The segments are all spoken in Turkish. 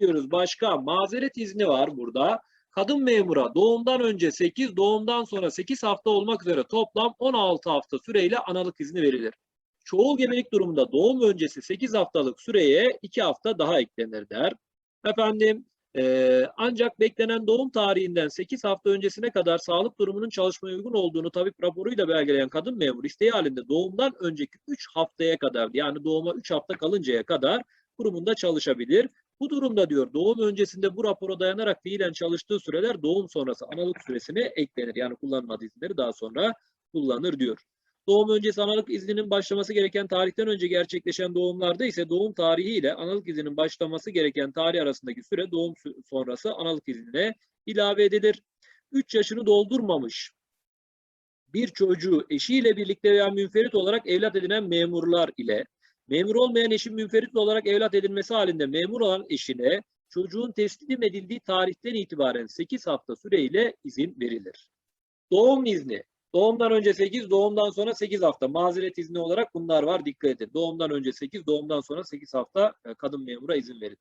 diyoruz. Başka mazeret izni var burada. Kadın memura doğumdan önce 8, doğumdan sonra 8 hafta olmak üzere toplam 16 hafta süreyle analık izni verilir. Çoğul gebelik durumunda doğum öncesi 8 haftalık süreye 2 hafta daha eklenir der. Efendim eee, ancak beklenen doğum tarihinden 8 hafta öncesine kadar sağlık durumunun çalışmaya uygun olduğunu tabip raporuyla belgeleyen kadın memur isteği halinde doğumdan önceki 3 haftaya kadar yani doğuma 3 hafta kalıncaya kadar kurumunda çalışabilir. Bu durumda diyor doğum öncesinde bu rapora dayanarak fiilen çalıştığı süreler doğum sonrası analık süresine eklenir. Yani kullanmadığı izinleri daha sonra kullanır diyor. Doğum öncesi analık izninin başlaması gereken tarihten önce gerçekleşen doğumlarda ise doğum tarihi ile analık izninin başlaması gereken tarih arasındaki süre doğum sonrası analık iznine ilave edilir. 3 yaşını doldurmamış bir çocuğu eşiyle birlikte veya münferit olarak evlat edinen memurlar ile memur olmayan eşin münferit olarak evlat edilmesi halinde memur olan eşine çocuğun teslim edildiği tarihten itibaren 8 hafta süreyle izin verilir. Doğum izni. Doğumdan önce 8, doğumdan sonra 8 hafta. Mazeret izni olarak bunlar var. Dikkat edin. Doğumdan önce 8, doğumdan sonra 8 hafta e, kadın memura izin verilir.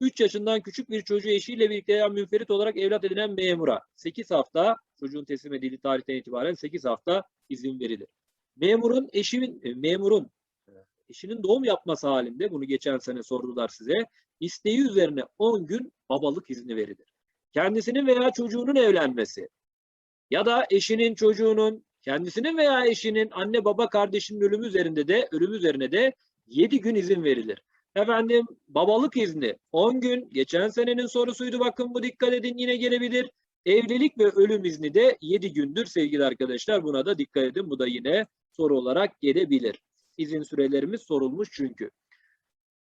3 yaşından küçük bir çocuğu eşiyle birlikte veya münferit olarak evlat edinen memura 8 hafta çocuğun teslim edildiği tarihten itibaren 8 hafta izin verilir. Memurun eşinin e, memurun eşinin doğum yapması halinde bunu geçen sene sordular size. isteği üzerine 10 gün babalık izni verilir. Kendisinin veya çocuğunun evlenmesi ya da eşinin çocuğunun kendisinin veya eşinin anne baba kardeşinin ölümü üzerinde de ölüm üzerine de 7 gün izin verilir. Efendim babalık izni 10 gün geçen senenin sorusuydu bakın bu dikkat edin yine gelebilir. Evlilik ve ölüm izni de 7 gündür sevgili arkadaşlar buna da dikkat edin bu da yine soru olarak gelebilir. İzin sürelerimiz sorulmuş çünkü.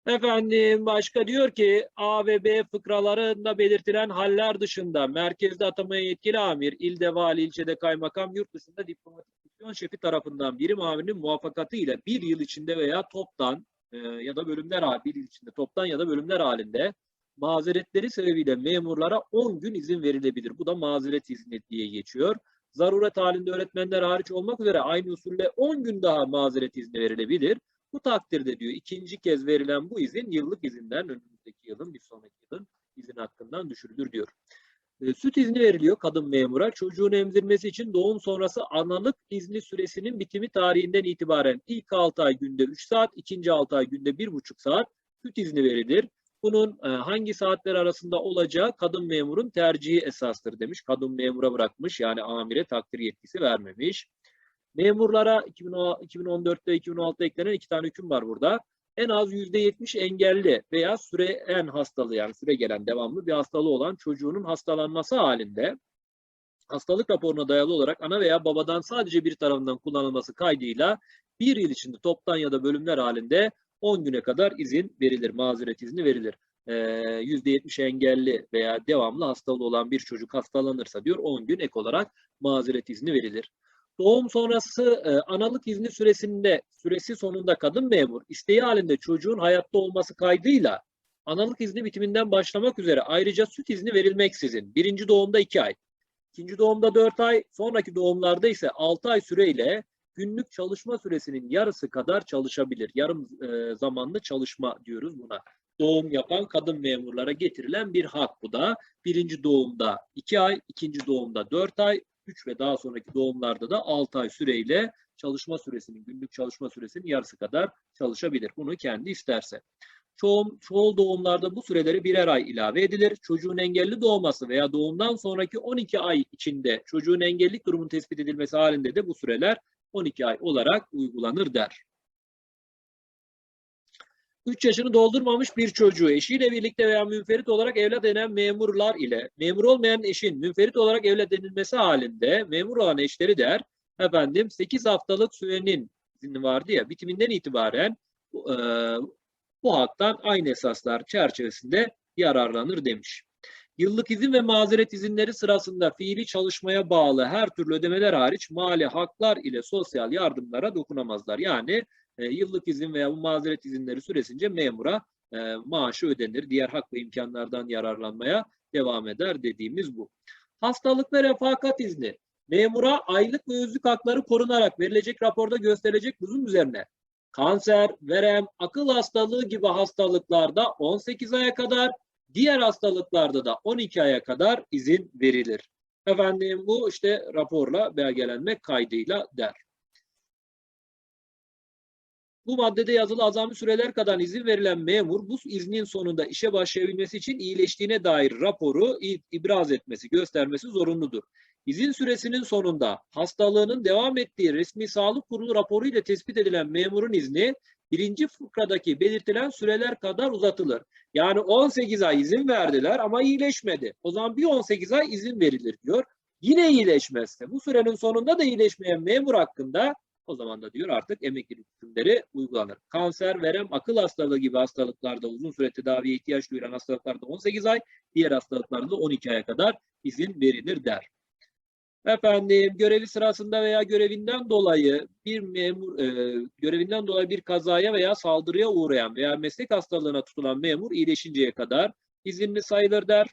Efendim başka diyor ki A ve B fıkralarında belirtilen haller dışında merkezde atamaya yetkili amir, ilde vali, ilçede kaymakam, yurt dışında diplomatik misyon şefi tarafından birim amirinin muvaffakatı bir yıl içinde veya toptan e, ya da bölümler bir yıl içinde toptan ya da bölümler halinde mazeretleri sebebiyle memurlara 10 gün izin verilebilir. Bu da mazeret izni diye geçiyor. Zaruret halinde öğretmenler hariç olmak üzere aynı usulle 10 gün daha mazeret izni verilebilir. Bu takdirde diyor ikinci kez verilen bu izin yıllık izinden önümüzdeki yılın bir sonraki yılın izin hakkından düşürülür diyor. E, süt izni veriliyor kadın memura. Çocuğun emzirmesi için doğum sonrası analık izni süresinin bitimi tarihinden itibaren ilk 6 ay günde 3 saat, ikinci 6 ay günde 1,5 saat süt izni verilir. Bunun e, hangi saatler arasında olacağı kadın memurun tercihi esastır demiş. Kadın memura bırakmış yani amire takdir yetkisi vermemiş. Memurlara 2014'te 2016'da eklenen iki tane hüküm var burada. En az %70 engelli veya süreyen hastalığı yani süre gelen devamlı bir hastalığı olan çocuğunun hastalanması halinde hastalık raporuna dayalı olarak ana veya babadan sadece bir tarafından kullanılması kaydıyla bir yıl içinde toptan ya da bölümler halinde 10 güne kadar izin verilir, mazeret izni verilir. Ee, %70 engelli veya devamlı hastalığı olan bir çocuk hastalanırsa diyor 10 gün ek olarak mazeret izni verilir. Doğum sonrası e, analık izni süresinde süresi sonunda kadın memur isteği halinde çocuğun hayatta olması kaydıyla analık izni bitiminden başlamak üzere ayrıca süt izni verilmeksizin birinci doğumda 2 ay, ikinci doğumda 4 ay, sonraki doğumlarda ise 6 ay süreyle günlük çalışma süresinin yarısı kadar çalışabilir. Yarım e, zamanlı çalışma diyoruz buna. Doğum yapan kadın memurlara getirilen bir hak bu da. Birinci doğumda 2 ay, ikinci doğumda 4 ay, 3 ve daha sonraki doğumlarda da 6 ay süreyle çalışma süresinin, günlük çalışma süresinin yarısı kadar çalışabilir. Bunu kendi isterse. Çoğum, çoğul doğumlarda bu süreleri birer ay ilave edilir. Çocuğun engelli doğması veya doğumdan sonraki 12 ay içinde çocuğun engellilik durumunun tespit edilmesi halinde de bu süreler 12 ay olarak uygulanır der. 3 yaşını doldurmamış bir çocuğu eşiyle birlikte veya münferit olarak evlat edinen memurlar ile memur olmayan eşin münferit olarak evlat edilmesi halinde memur olan eşleri der efendim 8 haftalık sürenin izni vardı ya bitiminden itibaren e, bu haktan aynı esaslar çerçevesinde yararlanır demiş. Yıllık izin ve mazeret izinleri sırasında fiili çalışmaya bağlı her türlü ödemeler hariç mali haklar ile sosyal yardımlara dokunamazlar. Yani e, yıllık izin veya bu mazeret izinleri süresince memura e, maaşı ödenir. Diğer hak ve imkanlardan yararlanmaya devam eder dediğimiz bu. Hastalık ve refakat izni. Memura aylık ve özlük hakları korunarak verilecek raporda gösterilecek lüzum üzerine kanser, verem, akıl hastalığı gibi hastalıklarda 18 aya kadar Diğer hastalıklarda da 12 aya kadar izin verilir. Efendim bu işte raporla belgelenmek kaydıyla der. Bu maddede yazılı azami süreler kadar izin verilen memur bu iznin sonunda işe başlayabilmesi için iyileştiğine dair raporu ibraz etmesi, göstermesi zorunludur. İzin süresinin sonunda hastalığının devam ettiği resmi sağlık kurulu raporu ile tespit edilen memurun izni birinci fıkradaki belirtilen süreler kadar uzatılır. Yani 18 ay izin verdiler ama iyileşmedi. O zaman bir 18 ay izin verilir diyor. Yine iyileşmezse bu sürenin sonunda da iyileşmeyen memur hakkında o zaman da diyor artık emeklilik hükümleri uygulanır. Kanser, verem, akıl hastalığı gibi hastalıklarda uzun süre tedaviye ihtiyaç duyan hastalıklarda 18 ay, diğer hastalıklarda da 12 aya kadar izin verilir der. Efendim görevi sırasında veya görevinden dolayı bir memur e, görevinden dolayı bir kazaya veya saldırıya uğrayan veya meslek hastalığına tutulan memur iyileşinceye kadar izinli sayılır der.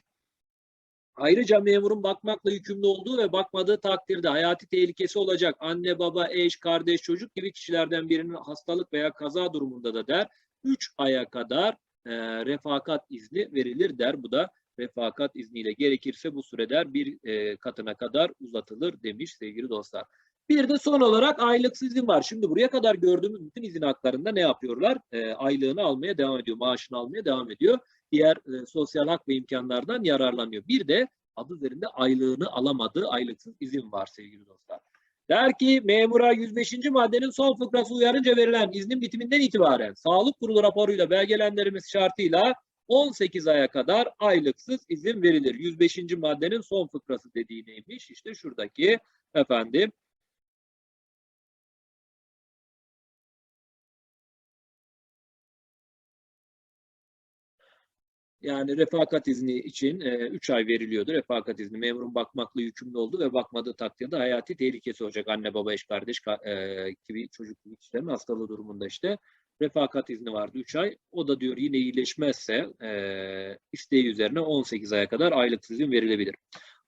Ayrıca memurun bakmakla yükümlü olduğu ve bakmadığı takdirde hayati tehlikesi olacak anne, baba, eş, kardeş, çocuk gibi kişilerden birinin hastalık veya kaza durumunda da der 3 aya kadar e, refakat izni verilir der. Bu da refakat izniyle gerekirse bu süreler bir e, katına kadar uzatılır demiş sevgili dostlar. Bir de son olarak aylıksız izin var. Şimdi buraya kadar gördüğümüz bütün izin haklarında ne yapıyorlar? E, aylığını almaya devam ediyor, maaşını almaya devam ediyor. Diğer e, sosyal hak ve imkanlardan yararlanıyor. Bir de adı üzerinde aylığını alamadığı aylıksız izin var sevgili dostlar. Der ki memura 105. maddenin son fıkrası uyarınca verilen iznin bitiminden itibaren sağlık kurulu raporuyla belgelendirilmesi şartıyla 18 aya kadar aylıksız izin verilir. 105. maddenin son fıkrası dediği neymiş? İşte şuradaki efendim Yani refakat izni için 3 ay veriliyordu. Refakat izni memurun bakmakla yükümlü oldu ve bakmadığı takdirde hayati tehlikesi olacak. Anne, baba, eş, kardeş ka- e, gibi çocuk gibi kişilerin hastalığı durumunda işte. Refakat izni vardı 3 ay. O da diyor yine iyileşmezse e, isteği üzerine 18 aya kadar aylık izin verilebilir.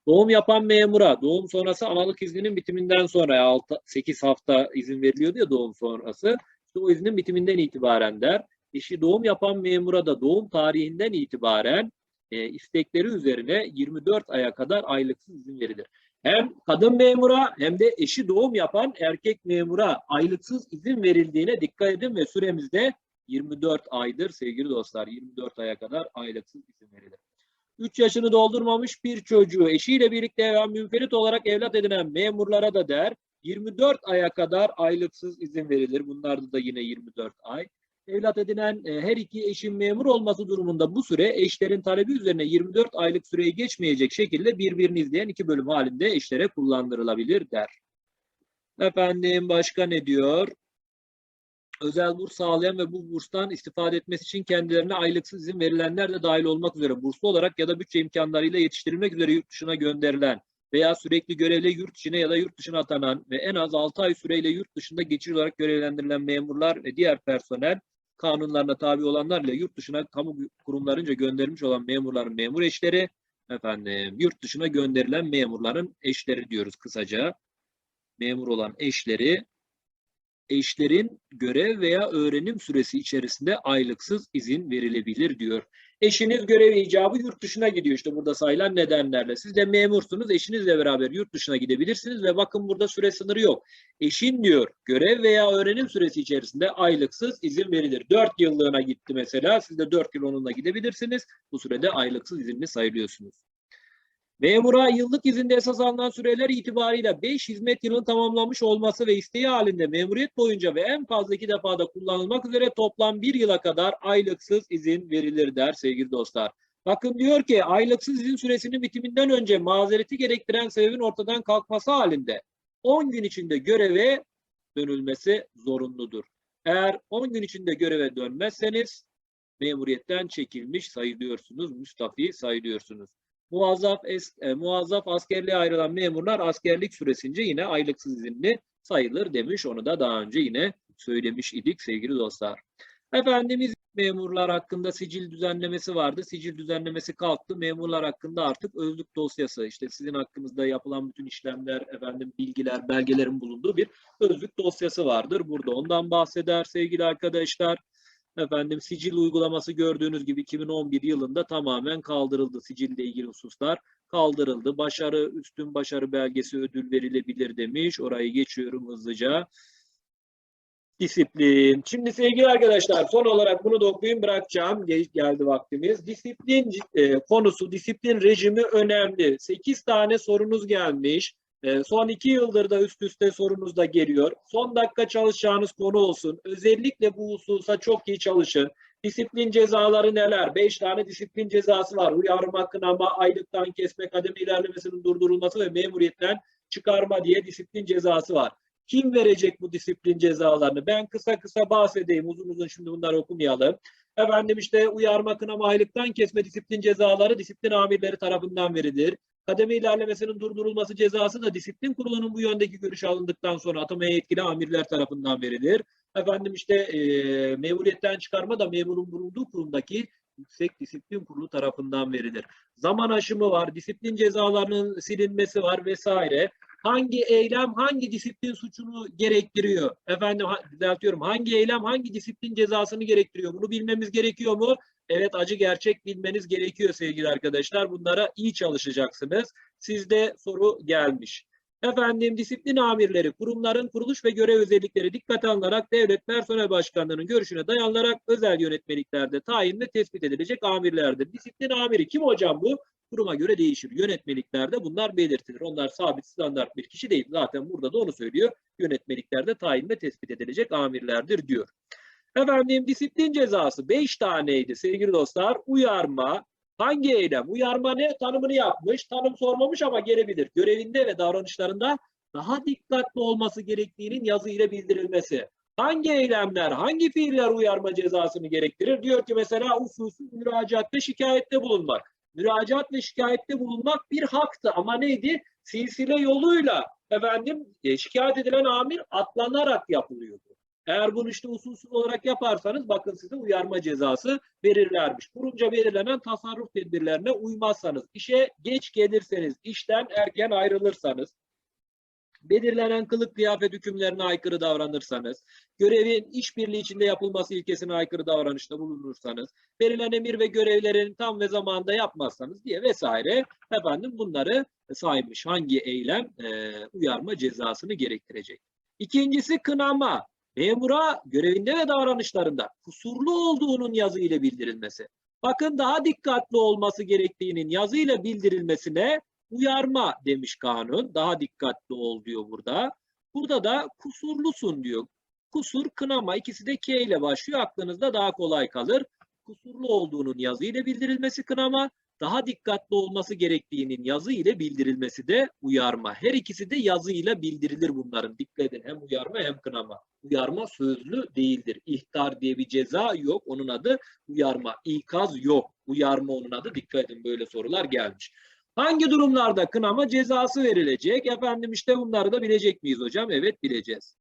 Doğum yapan memura doğum sonrası analık izninin bitiminden sonra 6, 8 hafta izin veriliyordu ya doğum sonrası. İşte o iznin bitiminden itibaren der eşi doğum yapan memura da doğum tarihinden itibaren e, istekleri üzerine 24 aya kadar aylıksız izin verilir. Hem kadın memura hem de eşi doğum yapan erkek memura aylıksız izin verildiğine dikkat edin ve süremizde 24 aydır sevgili dostlar. 24 aya kadar aylıksız izin verilir. 3 yaşını doldurmamış bir çocuğu eşiyle birlikte veya münferit olarak evlat edinen memurlara da der 24 aya kadar aylıksız izin verilir. Bunlarda da yine 24 ay evlat edinen e, her iki eşin memur olması durumunda bu süre eşlerin talebi üzerine 24 aylık süreyi geçmeyecek şekilde birbirini izleyen iki bölüm halinde eşlere kullandırılabilir der. Efendim başka ne diyor? Özel burs sağlayan ve bu burstan istifade etmesi için kendilerine aylıksız izin verilenler de dahil olmak üzere burslu olarak ya da bütçe imkanlarıyla yetiştirilmek üzere yurt dışına gönderilen veya sürekli görevle yurt içine ya da yurt dışına atanan ve en az 6 ay süreyle yurt dışında geçici olarak görevlendirilen memurlar ve diğer personel kanunlarına tabi olanlarla yurt dışına kamu kurumlarınca gönderilmiş olan memurların memur eşleri, efendim yurt dışına gönderilen memurların eşleri diyoruz kısaca. Memur olan eşleri, eşlerin görev veya öğrenim süresi içerisinde aylıksız izin verilebilir diyor. Eşiniz görev icabı yurt dışına gidiyor işte burada sayılan nedenlerle. Siz de memursunuz, eşinizle beraber yurt dışına gidebilirsiniz ve bakın burada süre sınırı yok. Eşin diyor görev veya öğrenim süresi içerisinde aylıksız izin verilir. 4 yıllığına gitti mesela, siz de 4 yıl onunla gidebilirsiniz. Bu sürede aylıksız izinli sayılıyorsunuz. Memura yıllık izinde esas alınan süreler itibariyle 5 hizmet yılının tamamlanmış olması ve isteği halinde memuriyet boyunca ve en fazla iki defada kullanılmak üzere toplam bir yıla kadar aylıksız izin verilir der sevgili dostlar. Bakın diyor ki aylıksız izin süresinin bitiminden önce mazereti gerektiren sebebin ortadan kalkması halinde 10 gün içinde göreve dönülmesi zorunludur. Eğer 10 gün içinde göreve dönmezseniz memuriyetten çekilmiş sayılıyorsunuz, müstafi sayılıyorsunuz. Muazzaf, es, e, muazzaf askerliğe ayrılan memurlar askerlik süresince yine aylıksız izinli sayılır demiş. Onu da daha önce yine söylemiş idik sevgili dostlar. Efendimiz memurlar hakkında sicil düzenlemesi vardı. Sicil düzenlemesi kalktı. Memurlar hakkında artık özlük dosyası işte sizin hakkınızda yapılan bütün işlemler, efendim bilgiler, belgelerin bulunduğu bir özlük dosyası vardır. Burada ondan bahseder sevgili arkadaşlar. Efendim sicil uygulaması gördüğünüz gibi 2011 yılında tamamen kaldırıldı. Sicille ilgili hususlar kaldırıldı. Başarı, üstün başarı belgesi ödül verilebilir demiş. Orayı geçiyorum hızlıca. Disiplin. Şimdi sevgili arkadaşlar son olarak bunu da okuyayım bırakacağım. Gel- Geldi vaktimiz. Disiplin e, konusu, disiplin rejimi önemli. 8 tane sorunuz gelmiş. E, son 2 yıldır da üst üste sorunuz da geliyor. Son dakika çalışacağınız konu olsun. Özellikle bu hususa çok iyi çalışın. Disiplin cezaları neler? 5 tane disiplin cezası var. Uyarma, kınama, aylıktan kesme, kademe ilerlemesinin durdurulması ve memuriyetten çıkarma diye disiplin cezası var. Kim verecek bu disiplin cezalarını? Ben kısa kısa bahsedeyim. Uzun uzun şimdi bunları okumayalım. Efendim işte uyarma, kınama, aylıktan kesme disiplin cezaları disiplin amirleri tarafından verilir. Kademe ilerlemesinin durdurulması cezası da disiplin kurulunun bu yöndeki görüş alındıktan sonra atamaya yetkili amirler tarafından verilir. Efendim işte e, memuriyetten çıkarma da memurun bulunduğu kurumdaki Yüksek Disiplin Kurulu tarafından verilir. Zaman aşımı var, disiplin cezalarının silinmesi var vesaire. Hangi eylem hangi disiplin suçunu gerektiriyor? Efendim düzeltiyorum. Hangi eylem hangi disiplin cezasını gerektiriyor? Bunu bilmemiz gerekiyor mu? Evet acı gerçek bilmeniz gerekiyor sevgili arkadaşlar. Bunlara iyi çalışacaksınız. Sizde soru gelmiş. Efendim disiplin amirleri kurumların kuruluş ve görev özellikleri dikkate alınarak devlet personel başkanlığının görüşüne dayanarak özel yönetmeliklerde tayin ve tespit edilecek amirlerdir. Disiplin amiri kim hocam bu? Kuruma göre değişir. Yönetmeliklerde bunlar belirtilir. Onlar sabit standart bir kişi değil. Zaten burada da onu söylüyor. Yönetmeliklerde tayin ve tespit edilecek amirlerdir diyor. Efendim disiplin cezası 5 taneydi sevgili dostlar. Uyarma, hangi eylem? Uyarma ne? Tanımını yapmış. Tanım sormamış ama gelebilir. Görevinde ve davranışlarında daha dikkatli olması gerektiğinin yazı ile bildirilmesi. Hangi eylemler, hangi fiiller uyarma cezasını gerektirir? Diyor ki mesela hususi müracaat ve şikayette bulunmak. Müracaat ve şikayette bulunmak bir haktı ama neydi? Silsile yoluyla efendim e, şikayet edilen amir atlanarak yapılıyordu. Eğer bunu işte usulsüz olarak yaparsanız bakın size uyarma cezası verirlermiş. Kurumca belirlenen tasarruf tedbirlerine uymazsanız, işe geç gelirseniz, işten erken ayrılırsanız, belirlenen kılık kıyafet hükümlerine aykırı davranırsanız, görevin işbirliği içinde yapılması ilkesine aykırı davranışta bulunursanız, verilen emir ve görevlerin tam ve zamanında yapmazsanız diye vesaire efendim bunları saymış. Hangi eylem e, uyarma cezasını gerektirecek? İkincisi kınama. Memura görevinde ve davranışlarında kusurlu olduğunun yazı ile bildirilmesi. Bakın daha dikkatli olması gerektiğinin yazı ile bildirilmesine uyarma demiş kanun. Daha dikkatli ol diyor burada. Burada da kusurlusun diyor. Kusur, kınama ikisi de K ile başlıyor. Aklınızda daha kolay kalır. Kusurlu olduğunun yazı ile bildirilmesi kınama, daha dikkatli olması gerektiğinin yazı ile bildirilmesi de uyarma. Her ikisi de yazı ile bildirilir bunların. Dikkat edin hem uyarma hem kınama. Uyarma sözlü değildir. İhtar diye bir ceza yok. Onun adı uyarma. İkaz yok. Uyarma onun adı. Dikkat edin böyle sorular gelmiş. Hangi durumlarda kınama cezası verilecek? Efendim işte bunları da bilecek miyiz hocam? Evet bileceğiz.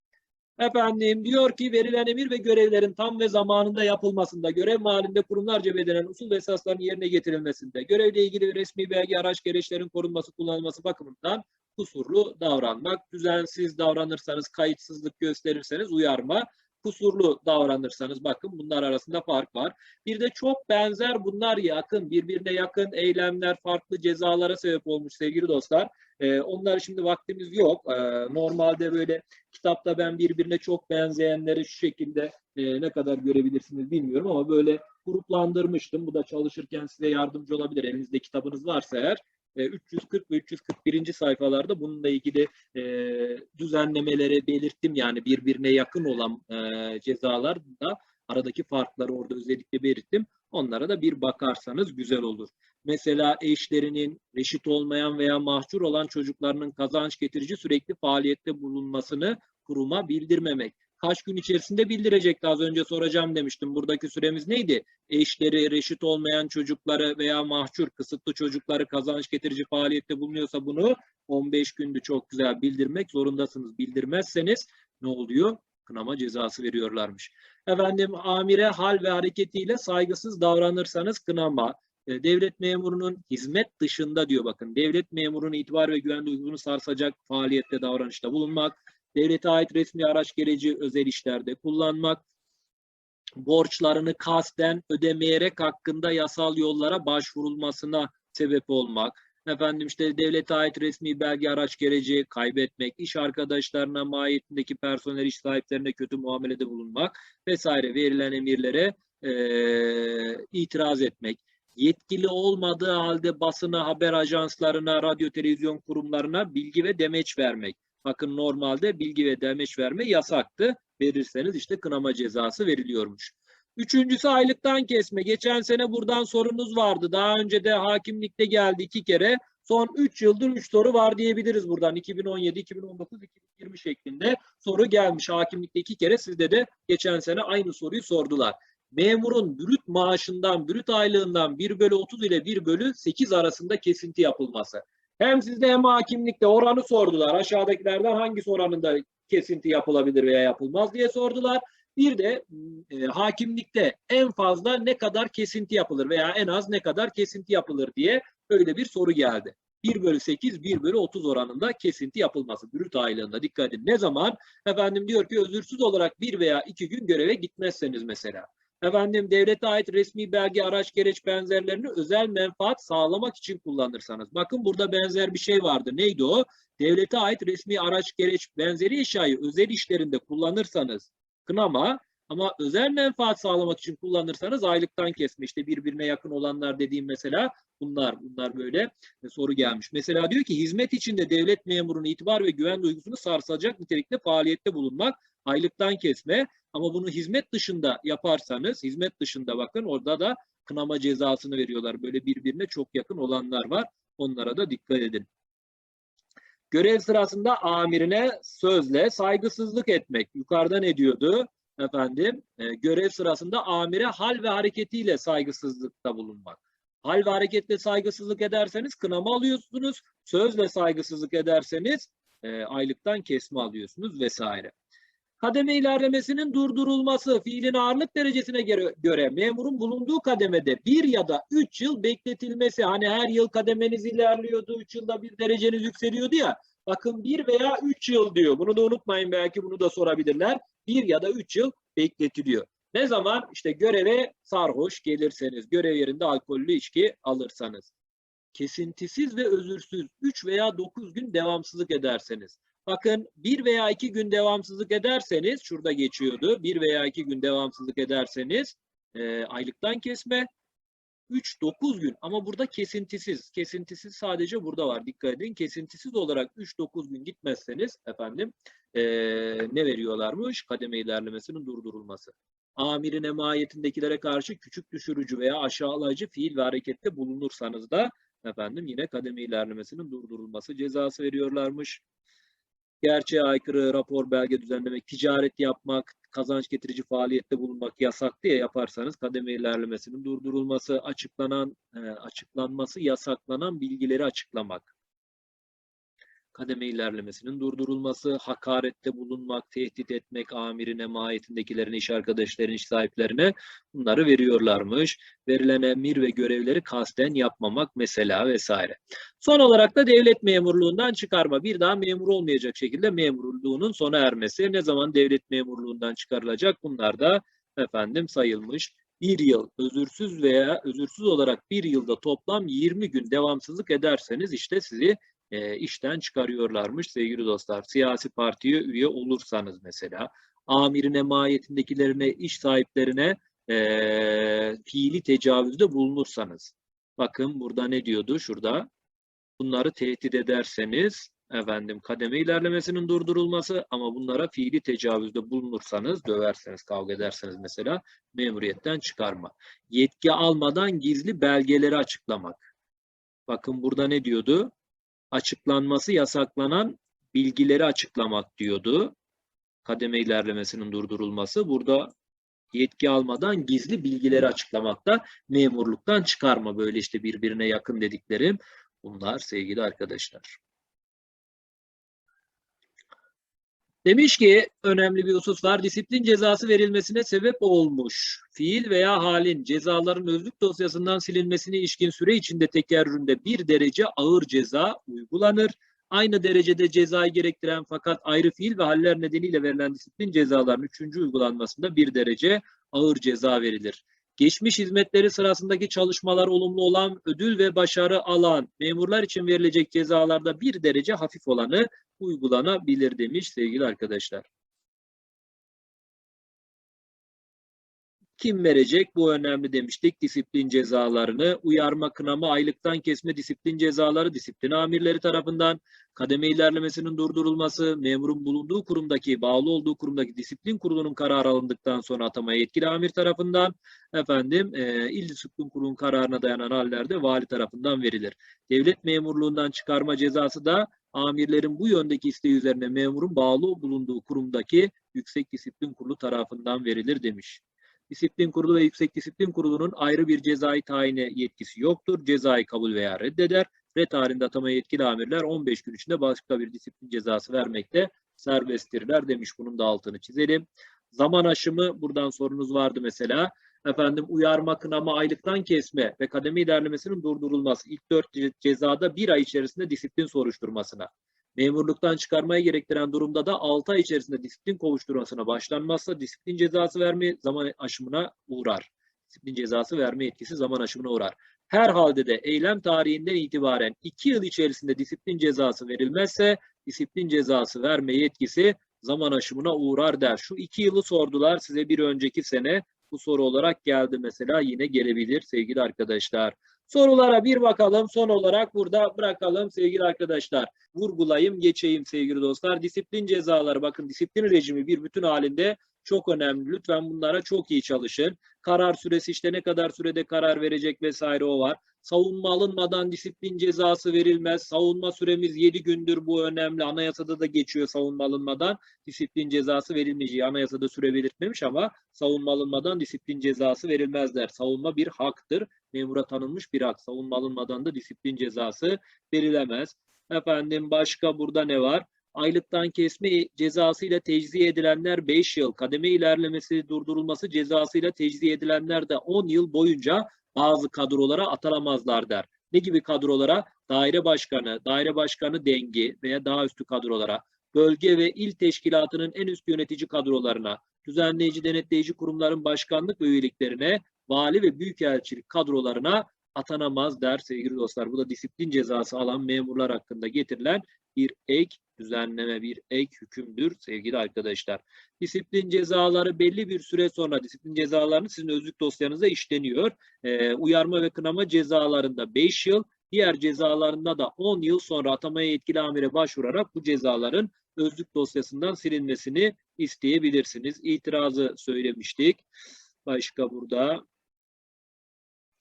Efendim diyor ki verilen emir ve görevlerin tam ve zamanında yapılmasında, görev mahallinde kurumlarca belirlenen usul ve esasların yerine getirilmesinde, görevle ilgili resmi belge, araç, gereçlerin korunması, kullanılması bakımından kusurlu davranmak, düzensiz davranırsanız, kayıtsızlık gösterirseniz uyarma, kusurlu davranırsanız bakın bunlar arasında fark var. Bir de çok benzer bunlar yakın, birbirine yakın eylemler farklı cezalara sebep olmuş sevgili dostlar. Ee, onları şimdi vaktimiz yok. Ee, normalde böyle kitapta ben birbirine çok benzeyenleri şu şekilde e, ne kadar görebilirsiniz bilmiyorum ama böyle gruplandırmıştım. Bu da çalışırken size yardımcı olabilir. Elinizde kitabınız varsa eğer e, 340 ve 341. sayfalarda bununla ilgili e, düzenlemeleri belirttim. Yani birbirine yakın olan e, cezalar da aradaki farkları orada özellikle belirttim. Onlara da bir bakarsanız güzel olur. Mesela eşlerinin reşit olmayan veya mahcur olan çocuklarının kazanç getirici sürekli faaliyette bulunmasını kuruma bildirmemek. Kaç gün içerisinde bildirecekti az önce soracağım demiştim. Buradaki süremiz neydi? Eşleri, reşit olmayan çocukları veya mahcur, kısıtlı çocukları kazanç getirici faaliyette bulunuyorsa bunu 15 gündü çok güzel bildirmek zorundasınız. Bildirmezseniz ne oluyor? Kınama cezası veriyorlarmış. Efendim amire hal ve hareketiyle saygısız davranırsanız kınama, e, devlet memurunun hizmet dışında diyor bakın devlet memurunun itibar ve güven duygusunu sarsacak faaliyette davranışta bulunmak, devlete ait resmi araç gereci özel işlerde kullanmak, borçlarını kasten ödemeyerek hakkında yasal yollara başvurulmasına sebep olmak, efendim işte devlete ait resmi belge araç gereci kaybetmek, iş arkadaşlarına, mahiyetindeki personel iş sahiplerine kötü muamelede bulunmak vesaire verilen emirlere eee, itiraz etmek, yetkili olmadığı halde basına, haber ajanslarına, radyo televizyon kurumlarına bilgi ve demeç vermek. Bakın normalde bilgi ve demeç verme yasaktı. Verirseniz işte kınama cezası veriliyormuş. Üçüncüsü aylıktan kesme. Geçen sene buradan sorunuz vardı. Daha önce de hakimlikte geldi iki kere. Son 3 yıldır 3 soru var diyebiliriz buradan. 2017, 2019, 2020 şeklinde soru gelmiş. Hakimlikte iki kere sizde de geçen sene aynı soruyu sordular. Memurun brüt maaşından, brüt aylığından 1 bölü 30 ile 1 bölü 8 arasında kesinti yapılması. Hem sizde hem hakimlikte oranı sordular. Aşağıdakilerden hangisi oranında kesinti yapılabilir veya yapılmaz diye sordular. Bir de e, hakimlikte en fazla ne kadar kesinti yapılır veya en az ne kadar kesinti yapılır diye öyle bir soru geldi. 1 bölü 8, 1 bölü 30 oranında kesinti yapılması. Brüt aylığında dikkat edin. Ne zaman? Efendim diyor ki özürsüz olarak bir veya iki gün göreve gitmezseniz mesela. Efendim devlete ait resmi belge, araç, gereç benzerlerini özel menfaat sağlamak için kullanırsanız. Bakın burada benzer bir şey vardı. Neydi o? Devlete ait resmi araç, gereç benzeri eşyayı özel işlerinde kullanırsanız kınama ama özel menfaat sağlamak için kullanırsanız aylıktan kesme. İşte birbirine yakın olanlar dediğim mesela bunlar. Bunlar böyle soru gelmiş. Mesela diyor ki hizmet içinde devlet memurunun itibar ve güven duygusunu sarsacak nitelikte faaliyette bulunmak aylıktan kesme. Ama bunu hizmet dışında yaparsanız, hizmet dışında bakın orada da kınama cezasını veriyorlar. Böyle birbirine çok yakın olanlar var. Onlara da dikkat edin. Görev sırasında amirine sözle saygısızlık etmek. Yukarıda ne diyordu? Efendim, e, görev sırasında amire hal ve hareketiyle saygısızlıkta bulunmak. Hal ve hareketle saygısızlık ederseniz kınama alıyorsunuz. Sözle saygısızlık ederseniz e, aylıktan kesme alıyorsunuz vesaire. Kademe ilerlemesinin durdurulması fiilin ağırlık derecesine göre, memurun bulunduğu kademede bir ya da üç yıl bekletilmesi hani her yıl kademeniz ilerliyordu, üç yılda bir dereceniz yükseliyordu ya bakın bir veya üç yıl diyor. Bunu da unutmayın belki bunu da sorabilirler. Bir ya da üç yıl bekletiliyor. Ne zaman? işte göreve sarhoş gelirseniz, görev yerinde alkollü içki alırsanız. Kesintisiz ve özürsüz 3 veya 9 gün devamsızlık ederseniz. Bakın bir veya iki gün devamsızlık ederseniz, şurada geçiyordu, bir veya iki gün devamsızlık ederseniz e, aylıktan kesme 3-9 gün ama burada kesintisiz. Kesintisiz sadece burada var. Dikkat edin. Kesintisiz olarak 3-9 gün gitmezseniz efendim e, ne veriyorlarmış? Kademe ilerlemesinin durdurulması. Amirin emayetindekilere karşı küçük düşürücü veya aşağılayıcı fiil ve harekette bulunursanız da efendim yine kademe ilerlemesinin durdurulması cezası veriyorlarmış gerçeğe aykırı rapor belge düzenlemek, ticaret yapmak, kazanç getirici faaliyette bulunmak yasak diye yaparsanız kademe ilerlemesinin durdurulması, açıklanan e, açıklanması yasaklanan bilgileri açıklamak. Kademe ilerlemesinin durdurulması, hakarette bulunmak, tehdit etmek, amirine, mahiyetindekilerine, iş arkadaşlarına, iş sahiplerine bunları veriyorlarmış. Verilen emir ve görevleri kasten yapmamak mesela vesaire. Son olarak da devlet memurluğundan çıkarma. Bir daha memur olmayacak şekilde memurluğunun sona ermesi. Ne zaman devlet memurluğundan çıkarılacak? Bunlar da efendim sayılmış. Bir yıl özürsüz veya özürsüz olarak bir yılda toplam 20 gün devamsızlık ederseniz işte sizi e, işten çıkarıyorlarmış sevgili dostlar. Siyasi partiye üye olursanız mesela amirin emayetindekilerine, iş sahiplerine e, fiili tecavüzde bulunursanız. Bakın burada ne diyordu şurada? Bunları tehdit ederseniz efendim kademe ilerlemesinin durdurulması ama bunlara fiili tecavüzde bulunursanız, döverseniz, kavga ederseniz mesela memuriyetten çıkarma. Yetki almadan gizli belgeleri açıklamak. Bakın burada ne diyordu? Açıklanması yasaklanan bilgileri açıklamak diyordu. Kademe ilerlemesinin durdurulması. Burada yetki almadan gizli bilgileri açıklamakta memurluktan çıkarma böyle işte birbirine yakın dediklerim bunlar sevgili arkadaşlar. Demiş ki önemli bir husus var. Disiplin cezası verilmesine sebep olmuş. Fiil veya halin cezaların özlük dosyasından silinmesine ilişkin süre içinde tekerrüründe bir derece ağır ceza uygulanır. Aynı derecede cezayı gerektiren fakat ayrı fiil ve haller nedeniyle verilen disiplin cezalarının üçüncü uygulanmasında bir derece ağır ceza verilir. Geçmiş hizmetleri sırasındaki çalışmalar olumlu olan, ödül ve başarı alan memurlar için verilecek cezalarda bir derece hafif olanı uygulanabilir demiş sevgili arkadaşlar. Kim verecek? Bu önemli demiştik. Disiplin cezalarını, uyarma, kınama, aylıktan kesme disiplin cezaları disiplin amirleri tarafından, kademe ilerlemesinin durdurulması, memurun bulunduğu kurumdaki, bağlı olduğu kurumdaki disiplin kurulunun kararı alındıktan sonra atamaya yetkili amir tarafından, efendim, e, il disiplin kurulunun kararına dayanan hallerde vali tarafından verilir. Devlet memurluğundan çıkarma cezası da amirlerin bu yöndeki isteği üzerine memurun bağlı bulunduğu kurumdaki Yüksek Disiplin Kurulu tarafından verilir demiş. Disiplin Kurulu ve Yüksek Disiplin Kurulu'nun ayrı bir cezai tayine yetkisi yoktur. Cezayı kabul veya reddeder. Red halinde atama yetkili amirler 15 gün içinde başka bir disiplin cezası vermekte serbesttirler demiş. Bunun da altını çizelim. Zaman aşımı buradan sorunuz vardı mesela. Efendim uyarma, kınama, aylıktan kesme ve kademe ilerlemesinin durdurulması. İlk dört ce- cezada bir ay içerisinde disiplin soruşturmasına. Memurluktan çıkarmayı gerektiren durumda da 6 ay içerisinde disiplin kovuşturmasına başlanmazsa disiplin cezası verme zaman aşımına uğrar. Disiplin cezası verme yetkisi zaman aşımına uğrar. Her halde de eylem tarihinden itibaren 2 yıl içerisinde disiplin cezası verilmezse disiplin cezası verme yetkisi zaman aşımına uğrar der. Şu 2 yılı sordular size bir önceki sene bu soru olarak geldi mesela yine gelebilir sevgili arkadaşlar. Sorulara bir bakalım. Son olarak burada bırakalım sevgili arkadaşlar. Vurgulayayım, geçeyim sevgili dostlar. Disiplin cezaları bakın disiplin rejimi bir bütün halinde çok önemli. Lütfen bunlara çok iyi çalışın. Karar süresi işte ne kadar sürede karar verecek vesaire o var. Savunma alınmadan disiplin cezası verilmez. Savunma süremiz 7 gündür bu önemli. Anayasada da geçiyor savunma alınmadan disiplin cezası verilmeyeceği. Anayasada süre belirtmemiş ama savunma alınmadan disiplin cezası verilmezler. Savunma bir haktır. Memura tanınmış bir hak. Savunma alınmadan da disiplin cezası verilemez. Efendim başka burada ne var? Aylıktan kesme cezası ile tecziye edilenler 5 yıl, kademe ilerlemesi durdurulması cezası ile tecziye edilenler de 10 yıl boyunca bazı kadrolara atanamazlar der. Ne gibi kadrolara? Daire başkanı, daire başkanı dengi veya daha üstü kadrolara, bölge ve il teşkilatının en üst yönetici kadrolarına, düzenleyici denetleyici kurumların başkanlık ve üyeliklerine, vali ve büyükelçilik kadrolarına atanamaz der sevgili dostlar. Bu da disiplin cezası alan memurlar hakkında getirilen bir ek düzenleme, bir ek hükümdür sevgili arkadaşlar. Disiplin cezaları belli bir süre sonra disiplin cezalarını sizin özlük dosyanızda işleniyor. Ee, uyarma ve kınama cezalarında 5 yıl, diğer cezalarında da 10 yıl sonra atamaya yetkili amire başvurarak bu cezaların özlük dosyasından silinmesini isteyebilirsiniz. İtirazı söylemiştik. Başka burada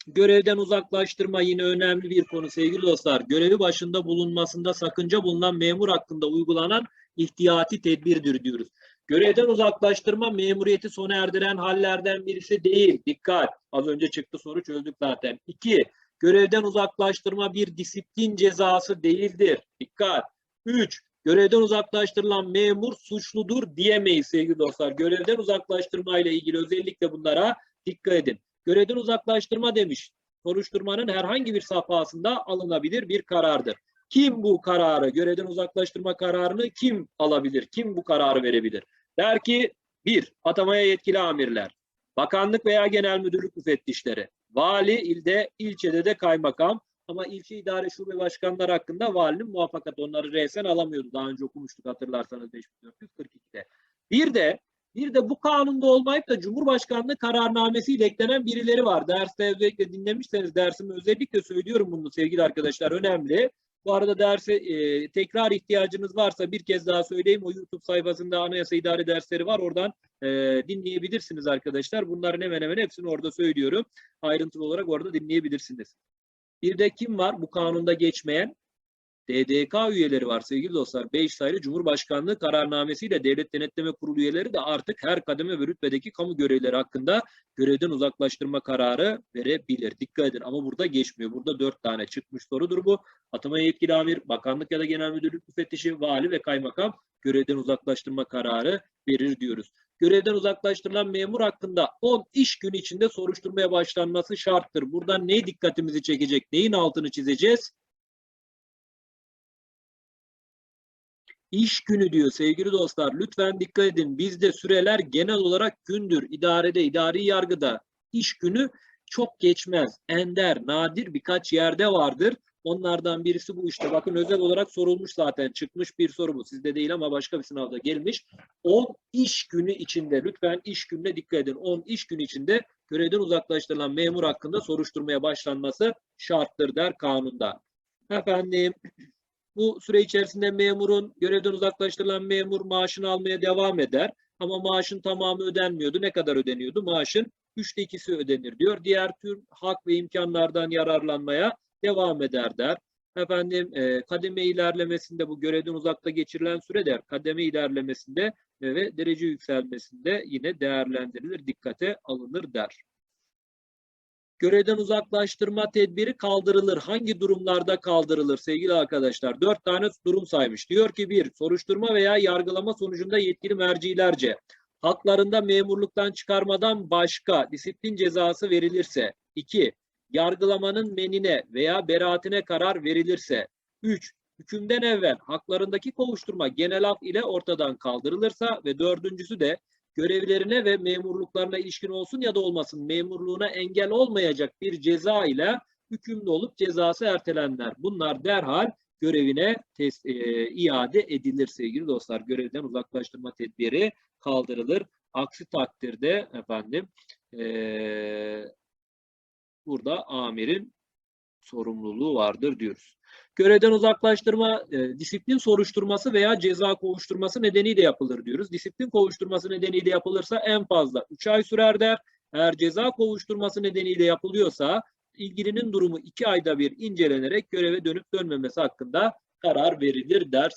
Görevden uzaklaştırma yine önemli bir konu sevgili dostlar. Görevi başında bulunmasında sakınca bulunan memur hakkında uygulanan ihtiyati tedbirdir diyoruz. Görevden uzaklaştırma memuriyeti sona erdiren hallerden birisi değil. Dikkat. Az önce çıktı soru çözdük zaten. İki, görevden uzaklaştırma bir disiplin cezası değildir. Dikkat. Üç, görevden uzaklaştırılan memur suçludur diyemeyiz sevgili dostlar. Görevden uzaklaştırma ile ilgili özellikle bunlara dikkat edin. Görevden uzaklaştırma demiş. Soruşturmanın herhangi bir safhasında alınabilir bir karardır. Kim bu kararı, görevden uzaklaştırma kararını kim alabilir? Kim bu kararı verebilir? Der ki bir, atamaya yetkili amirler, bakanlık veya genel müdürlük müfettişleri, vali ilde, ilçede de kaymakam ama ilçe idare şube başkanları hakkında valinin muvaffakatı onları resen alamıyordu. Daha önce okumuştuk hatırlarsanız 5442'de. Bir de bir de bu kanunda olmayıp da Cumhurbaşkanlığı kararnamesiyle eklenen birileri var. Derste özellikle dinlemişseniz dersimi özellikle söylüyorum bunu sevgili arkadaşlar önemli. Bu arada derse e, tekrar ihtiyacınız varsa bir kez daha söyleyeyim. O YouTube sayfasında anayasa idare dersleri var. Oradan e, dinleyebilirsiniz arkadaşlar. Bunların hemen hemen hepsini orada söylüyorum. Ayrıntılı olarak orada dinleyebilirsiniz. Bir de kim var bu kanunda geçmeyen? DDK üyeleri var sevgili dostlar. 5 sayılı Cumhurbaşkanlığı kararnamesiyle Devlet Denetleme Kurulu üyeleri de artık her kademe ve rütbedeki kamu görevleri hakkında görevden uzaklaştırma kararı verebilir. Dikkat edin ama burada geçmiyor. Burada 4 tane çıkmış sorudur bu. Atama yetkili amir, bakanlık ya da genel müdürlük müfettişi, vali ve kaymakam görevden uzaklaştırma kararı verir diyoruz. Görevden uzaklaştırılan memur hakkında 10 iş günü içinde soruşturmaya başlanması şarttır. Burada ne dikkatimizi çekecek? Neyin altını çizeceğiz? İş günü diyor sevgili dostlar. Lütfen dikkat edin. Bizde süreler genel olarak gündür. İdarede, idari yargıda iş günü çok geçmez. Ender, nadir birkaç yerde vardır. Onlardan birisi bu işte. Bakın özel olarak sorulmuş zaten. Çıkmış bir soru bu. Sizde değil ama başka bir sınavda gelmiş. 10 iş günü içinde lütfen iş gününe dikkat edin. 10 iş günü içinde görevden uzaklaştırılan memur hakkında soruşturmaya başlanması şarttır der kanunda. Efendim bu süre içerisinde memurun görevden uzaklaştırılan memur maaşını almaya devam eder. Ama maaşın tamamı ödenmiyordu. Ne kadar ödeniyordu? Maaşın üçte ikisi ödenir diyor. Diğer tür hak ve imkanlardan yararlanmaya devam eder der. Efendim e, kademe ilerlemesinde bu görevden uzakta geçirilen süre der. Kademe ilerlemesinde ve derece yükselmesinde yine değerlendirilir, dikkate alınır der. Görevden uzaklaştırma tedbiri kaldırılır. Hangi durumlarda kaldırılır sevgili arkadaşlar? Dört tane durum saymış. Diyor ki bir, soruşturma veya yargılama sonucunda yetkili mercilerce haklarında memurluktan çıkarmadan başka disiplin cezası verilirse. iki, yargılamanın menine veya beraatine karar verilirse. Üç, hükümden evvel haklarındaki kovuşturma genel af ile ortadan kaldırılırsa ve dördüncüsü de görevlerine ve memurluklarına ilişkin olsun ya da olmasın memurluğuna engel olmayacak bir ceza ile hükümlü olup cezası ertelenler. Bunlar derhal görevine tes- e, iade edilir sevgili dostlar. Görevden uzaklaştırma tedbiri kaldırılır. Aksi takdirde efendim e, burada amirin sorumluluğu vardır diyoruz. Görevden uzaklaştırma, e, disiplin soruşturması veya ceza kovuşturması nedeniyle yapılır diyoruz. Disiplin kovuşturması nedeniyle yapılırsa en fazla 3 ay sürer der. Eğer ceza kovuşturması nedeniyle yapılıyorsa ilgilinin durumu 2 ayda bir incelenerek göreve dönüp dönmemesi hakkında karar verilir der.